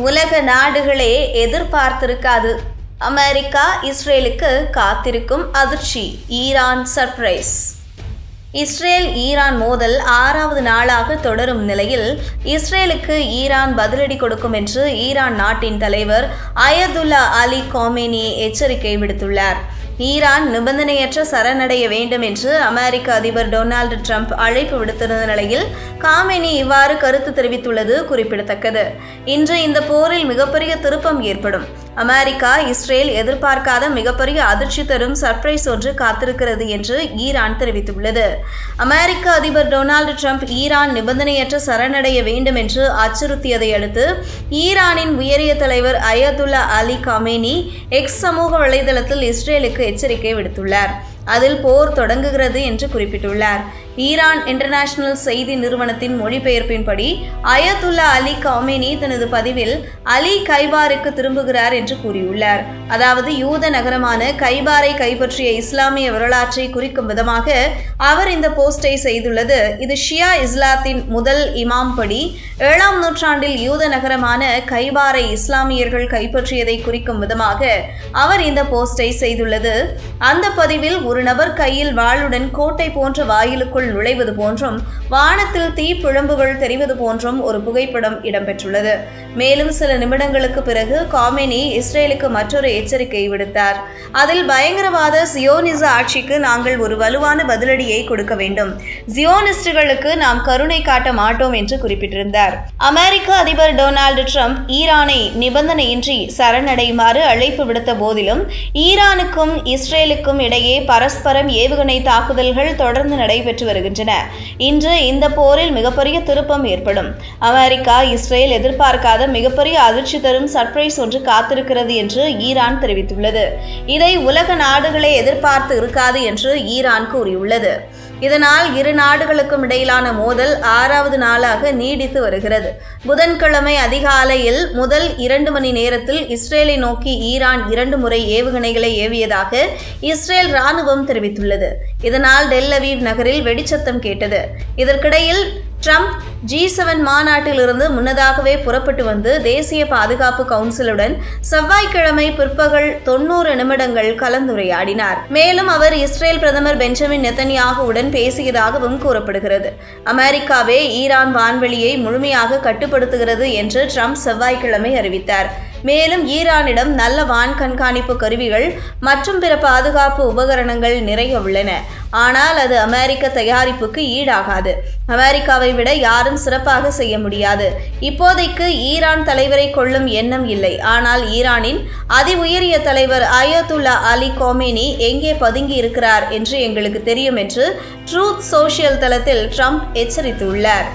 உலக நாடுகளே எதிர்பார்த்திருக்காது. அமெரிக்கா இஸ்ரேலுக்கு காத்திருக்கும் அதிர்ச்சி. Iran surprise. இஸ்ரேல் ஈரான் மோதல் ஆறாவது நாளாக தொடரும் நிலையில் இஸ்ரேலுக்கு ஈரான் பதிலடி கொடுக்கும் என்று ஈரான் நாட்டின் தலைவர் அயதுல்லா அலி காமேனி எச்சரிக்கை விடுத்துள்ளார். ஈரான் நிபந்தனையற்ற சரணடைய வேண்டும் என்று அமெரிக்க அதிபர் டொனால்டு ட்ரம்ப் அழைப்பு விடுத்திருந்த நிலையில் காமெனி இவ்வாறு கருத்து தெரிவித்துள்ளது குறிப்பிடத்தக்கது. இன்று இந்த போரில் மிகப்பெரிய திருப்பம் ஏற்படும். அமெரிக்கா இஸ்ரேல் எதிர்பார்க்காத மிகப்பெரிய அதிர்ச்சி தரும் சர்ப்ரைஸ் ஒன்று காத்திருக்கிறது என்று ஈரான் தெரிவித்துள்ளது. அமெரிக்க அதிபர் டொனால்டு ட்ரம்ப் ஈரான் நிபந்தனையற்ற சரணடைய வேண்டும் என்று அச்சுறுத்தியதை அடுத்து ஈரானின் உயரிய தலைவர் அயதுல்லா அலி காமேனி எக்ஸ் சமூக வலைதளத்தில் இஸ்ரேலுக்கு எச்சரிக்கை விடுத்துள்ளார். அதில் போர் தொடங்குகிறது என்று குறிப்பிட்டுள்ளார். ஈரான் இன்டர்நேஷனல் செய்தி நிறுவனத்தின் மொழிபெயர்ப்பின்படி அயத்துல்லா அலி காமேனி தனது பதிவில் அலி கைபாருக்கு திரும்புகிறார் என்று கூறியுள்ளார். அதாவது யூத நகரமான கைபாரை கைப்பற்றிய இஸ்லாமிய வரலாற்றை குறிக்கும் விதமாக அவர் இந்த போஸ்டை செய்துள்ளது. இது ஷியா இஸ்லாத்தின் முதல் இமாம் படி. ஏழாம் நூற்றாண்டில் யூத நகரமான கைபாரை இஸ்லாமியர்கள் கைப்பற்றியதை குறிக்கும் விதமாக அவர் இந்த போஸ்டை செய்துள்ளது. அந்த பதிவில் ஒரு நபர் கையில் வாளுடன் கோட்டை போன்ற வாயிலுக்குள் நுழைவது போன்றும் வானத்தில் தீப்பிழம்புகள் தெரிவது போன்றும் ஒரு புகைப்படம் இடம்பெற்றுள்ளது. மேலும் சில நிமிடங்களுக்கு பிறகு காமெனி இஸ்ரேலுக்கு மற்றொரு எச்சரிக்கை விடுத்தார். அதில் பயங்கரவாத சியோனிச ஆட்சிக்கு நாங்கள் ஒரு வலுவான பதிலடியை கொடுக்க வேண்டும். ஜியோனிஸ்டுகளுக்கு நாம் கருணை காட்ட மாட்டோம் என்று குறிப்பிட்டிருந்தார். அமெரிக்க அதிபர் டொனால்டு ட்ரம்ப் ஈரானை நிபந்தனையின்றி சரணடையுமாறு அழைப்பு விடுத்த போதிலும் ஈரானுக்கும் இஸ்ரேலுக்கும் இடையே பரஸ்பரம் ஏவுகணை தாக்குதல்கள் தொடர்ந்து நடைபெற்று வருகின்றன. இன்று இந்த போரில் மிகப்பெரிய திருப்பம் ஏற்படும். அமெரிக்கா இஸ்ரேல் எதிர்பார்க்காத மிகப்பெரிய அதிர்ச்சி தரும் சர்ப்ரைஸ் ஒன்று காத்திருக்கிறது என்று ஈரான் தெரிவித்துள்ளது. இதை உலக நாடுகளே எதிர்பார்த்து இருக்காது என்று ஈரான் கூறியுள்ளது. இதனால் இரு நாடுகளுக்கும் இடையிலான மோதல் ஆறாவது நாளாக நீடித்து வருகிறது. புதன்கிழமை அதிகாலையில் முதல் இரண்டு மணி நேரத்தில் இஸ்ரேலை நோக்கி ஈரான் இரண்டு முறை ஏவுகணைகளை ஏவியதாக இஸ்ரேல் ராணுவம் தெரிவித்துள்ளது. இதனால் டெல் அவீவ் நகரில் வெடிச்சத்தம் கேட்டது. இதற்கிடையில் ட்ரம்ப் ஜி செவன் மாநாட்டிலிருந்து முன்னதாகவே புறப்பட்டு வந்து தேசிய பாதுகாப்பு கவுன்சிலுடன் செவ்வாய்க்கிழமை பிற்பகல் தொண்ணூறு நிமிடங்கள் கலந்துரையாடினார். மேலும் அவர் இஸ்ரேல் பிரதமர் பெஞ்சமின் நெத்தன்யாகுவுடன் பேசியதாகவும் கூறப்படுகிறது. அமெரிக்காவே ஈரான் வான்வெளியை முழுமையாக கட்டுப்படுத்துகிறது என்று ட்ரம்ப் செவ்வாய்க்கிழமை அறிவித்தார். மேலும் ஈரானிடம் நல்ல வான் கண்காணிப்பு கருவிகள் மற்றும் பிற பாதுகாப்பு உபகரணங்கள் நிறைய உள்ளன. ஆனால் அது அமெரிக்க தயாரிப்புக்கு ஈடாகாது. அமெரிக்காவை விட யாரும் சிறப்பாக செய்ய முடியாது. இப்போதைக்கு ஈரான் தலைவரை கொள்ளும் எண்ணம் இல்லை. ஆனால் ஈரானின் அதி உயரிய தலைவர் அயோத்துல்லா அலி கோமேனி எங்கே பதுங்கி இருக்கிறார் என்று எங்களுக்கு தெரியும் என்று ட்ரூத் சோஷியல் தளத்தில் ட்ரம்ப் எச்சரித்துள்ளார்.